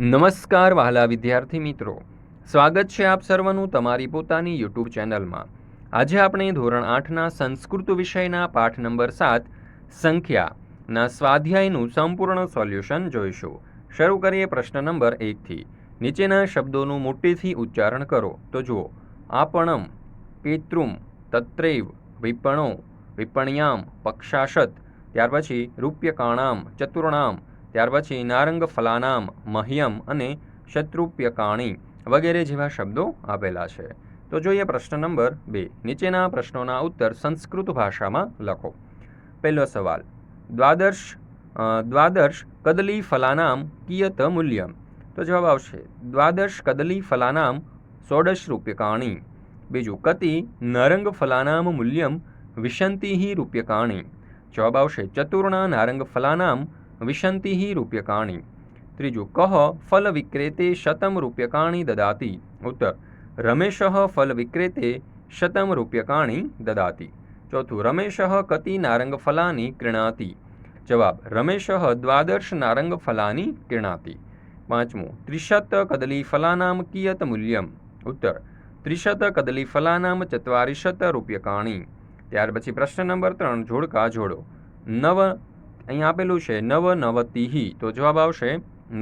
નમસ્કાર વહાલા વિદ્યાર્થી મિત્રો. સ્વાગત છે આપ સર્વનું તમારી પોતાની યુટ્યુબ ચેનલમાં. આજે આપણે ધોરણ આઠના સંસ્કૃત વિષયના પાઠ નંબર સાત, સંખ્યાના સ્વાધ્યાયનું સંપૂર્ણ સોલ્યુશન જોઈશું. શરૂ કરીએ પ્રશ્ન નંબર એકથી. નીચેના શબ્દોનું મોટેથી ઉચ્ચારણ કરો. તો જુઓ. આપણમ, પિતૃમ, તત્રૈવ, વિપણો, વિપણ્યામ, પક્ષાશત, ત્યાર પછી રૂપ્યકાણામ, ચતુર્ણામ ત્યાર પછી નારંગ ફલાનામ, મહ્યમ અને શત્રુપ્યકાણી વગેરે જેવા શબ્દો આપેલા છે. તો જોઈએ પ્રશ્ન નંબર બે. નીચેના પ્રશ્નોના ઉત્તર સંસ્કૃત ભાષામાં લખો. પહેલો સવાલ. દ્વાદર્શ દ્વાદશ કદલી ફલાનામ કિયત મૂલ્યમ? તો જવાબ આવશે. દ્વાદશ કદલી ફલાનામ ષોડશ રૂપ્યકાણી. બીજું, કતિ નારંગ ફલાનામ મૂલ્યમ વિશંતિહી રૂપ્યકાણી? જવાબ આવશે. ચતુર્ણા નારંગ ફલાનામ વિશંતિઃ રૂપ્યકાણી ત્રીજું કહ ફલ વિક્રેતે શતમ રૂપ્યકાણી દદાતિ ઉત્તર રમેશ ફલ વિક્રેતે શતમ રૂપ્યકાણી દદાતિ ચોથું રમેશ કતિ નારંગ ફલાની ક્રીણાતિ જવાબ રમેશ દ્વાદશ નારંગ ફલાની ક્રીણાતિ પાંચમું ત્રિશત કદલી ફલાનામ કિયત મૂલ્યમ ઉત્તર ત્રિશત કદલી ફલાનામ ચત્વારિશત રૂપ્યકાણી ત્યાર પછી પ્રશ્ન નંબર ત્રણ, જોડકા જોડો। નવ અહીં આપેલું છે નવ નવતિહી તો જવાબ આવશે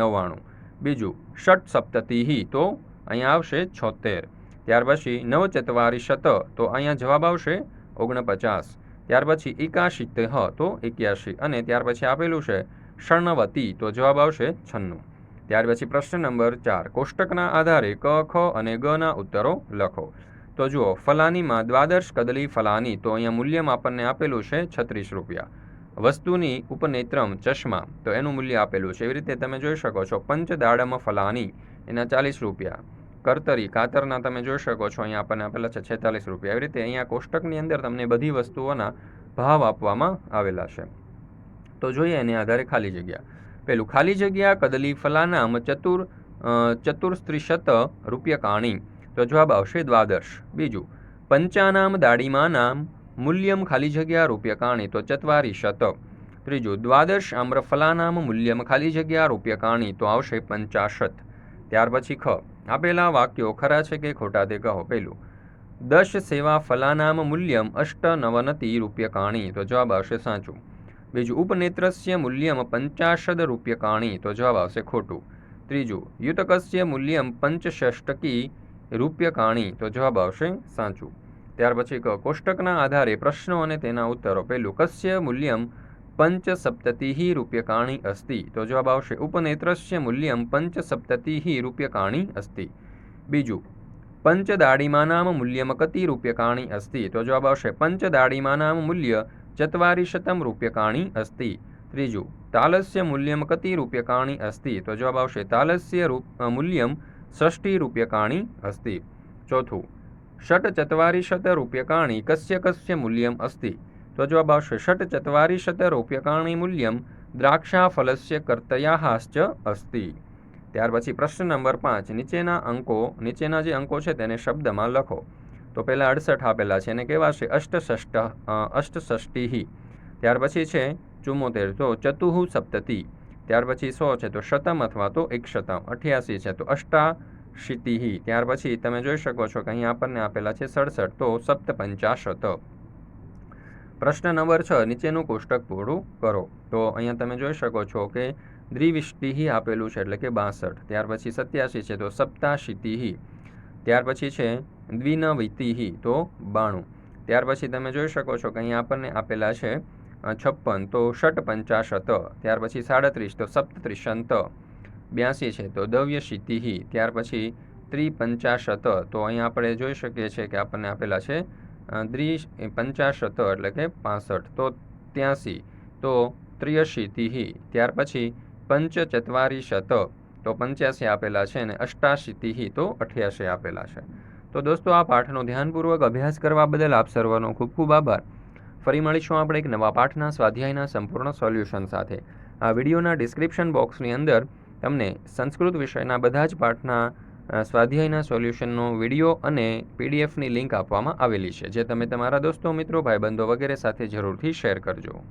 નવ્વાણું. બીજું ષટ સપ્તતિહી તો અહીંયા આવશે છોતેર. ત્યાર પછી નવ ચત્વારી શત, તો અહીંયા જવાબ આવશે ઓગણપચાસ. ત્યાર પછી એકાશીતેહ તો એક્યાસી અને ત્યાર પછી આપેલું છે શર્ણવતી, તો જવાબ આવશે છન્નું. ત્યાર પછી પ્રશ્ન નંબર ચાર, કોષ્ટકના આધારે ક, ખ અને ગના ઉત્તરો લખો. તો જુઓ, ફલાનીમાં દ્વાદશ કદલી ફલાની, તો અહીંયા મૂલ્યમાં આપણને આપેલું છે છત્રીસ રૂપિયા. વસ્તુની ઉપનેત્રમ ચશ્મા, તો એનું મૂલ્ય આપેલું છે. એવી રીતે તમે જોઈ શકો છો, પંચદાડમ ફલાની એના ચાલીસ રૂપિયા. કરતરી, કાતરના તમે જોઈ શકો છો, અહીંયા આપણને આપેલા છે છેતાલીસ રૂપિયા. એવી રીતે અહીંયા કોષ્ટકની અંદર તમને બધી વસ્તુઓના ભાવ આપવામાં આવેલા છે. તો જોઈએ એને આધારે ખાલી જગ્યા. પેલું, ખાલી જગ્યા, કદલી ફલાનામ ચતુર ચતુર્સ્ત્રીશત રૂપિયા કાણી. તો જવાબ આવશે દ્વાદશ. બીજું, પંચાનામ દાડીમાનામ મૂલ્યમ ખાલી જગ્યા રૂપ્યકાણી તો ચત્વારી શત. ત્રીજું, દ્વાદશ આમ્રફલાનામ મૂલ્યમ ખાલી જગ્યા રૂપ્યકાણી તો આવશે પંચાશત. ત્યાર પછી ખ. આપેલા વાક્યો ખરા છે કે ખોટા તે કહો પેલું દશ સેવા ફલાનામ મૂલ્યમ અષ્ટ નવનતિ રૂપ્યકાણી તો જવાબ આવશે સાચું. બીજું, ઉપનેત્રસ્ય મૂલ્યમ પંચાશદ રૂપ્યકાણી તો જવાબ આવશે ખોટું. ત્રીજું, યુતકસ્ય મૂલ્યમ પંચષ્ટકી રૂપ્યકાણી તો જવાબ આવશે સાચું. ત્યાર પછી કોષ્ટકના આધારે પ્રશ્નો અને તેના ઉત્તરો. પહેલું કસ્ય મૂલ્યમ પંચસપ્તતિઃ રૂપ્યકાણી અસ્તિ. તો જવાબ આવશે ઉપનેત્રસ્ય મૂલ્યમ પંચસપ્તતિઃ રૂપ્યકાણી અસ્તિ. બીજું પંચદાડીમાનામ મૂલ્યમ કતિ રૂપ્યકાણી અસ્તિ. તો જવાબ આવશે પંચદાડીમાનામ મૂલ્ય ચત્વારિશતમ રૂપ્યકાણી અસ્તિ. ત્રીજું, તાલસ્ય મૂલ્યમ કતિ રૂપ્યકાણી અસ્તિ. તો જવાબ આવશે તાલસ્ય મૂલ્યમ ષષ્ટિ રૂપ્યકાણી અસ્તિ. ચોથું રૂપ્યકાણી કસ્ય કસ્ય મૂલ્યમ અસ્તિ તો જવાબ આવશે ષટ ચત્વારિશત રૂપ્યકાણી મૂલ્યમ દ્રાક્ષાફલસ્ય કર્તયાહાશ્ચ અસ્તિ ત્યાર પછી પ્રશ્ન નંબર પાંચ નીચેના અંકો નીચેના જે અંકો છે તેને શબ્દમાં લખો તો પહેલાં અડસઠ આપેલા છે એને કેવા છે અષ્ટષષ્ટ અષ્ટષષ્ટિ ત્યાર પછી છે ચુમ્મોતેર તો ચતુઃ સપ્તતિ ત્યાર પછી સો છે તો શતમ અથવા તો એક શતમ અઠ્યાસી છે તો અષ્ટાશીતિ ત્યાર પછી તમે જોઈ શકો છો કે અહીં આપણને આપેલા છે સડસઠ, તો સપ્તપંચાશત પ્રશ્ન નંબર છ, નીચેનું કોષ્ટક પૂરું કરો. તો અહીંયા તમે જોઈ શકો છો કે દ્વિવિષ્ટિહિ આપેલું છે એટલે કે બાસઠ. ત્યાર પછી સત્યાસી છે, તો સપ્તાશિતિહિ. ત્યાર પછી છે દ્વિનવિતિહિ, તો બાણું. ત્યાર પછી તમે જોઈ શકો છો કે અહીંયા આપણને આપેલા છે છપ્પન, તો ષટ પંચાશત ત્યાર પછી સાડત્રીસ, તો સપ્તત્રીસંત. બ્યાસી છે. તો દવ્યશીતિ ત્યાર પછી ત્રિપંચાશત. તો અહીંયા આપણે જોઈ શકીએ છીએ કે આપણને આપેલા છે અ, પંચાશત એટલે કે પાસઠ. તો ત્યાંસી. તો ત્રિયશીતિ ત્યાર પછી પંચચત્વારીશત. તો પંચ્યાસી આપેલા છે અને અષ્ટાશીતિહિ તો અઠ્યાસી આપેલા છે. તો દોસ્તો આ પાઠનો ધ્યાનપૂર્વક અભ્યાસ કરવા બદલ આપ સર્વનો ખૂબ ખૂબ આભાર. ફરી મળીશું આપણે એક નવા પાઠના સ્વાધ્યાયના સંપૂર્ણ સોલ્યુશન સાથે. આ વિડીયોના ડિસ્ક્રિપ્શન બોક્સની અંદર તમને સંસ્કૃત વિષયના બધા જ પાઠના સ્વાધ્યાયના સોલ્યુશનનો વીડિયો અને પીડીએફની લિંક આપવામાં આવેલી છે, જે તમે તમારા દોસ્તો, મિત્રો, ભાઈબંધો વગેરે સાથે જરૂરથી શેર કરજો.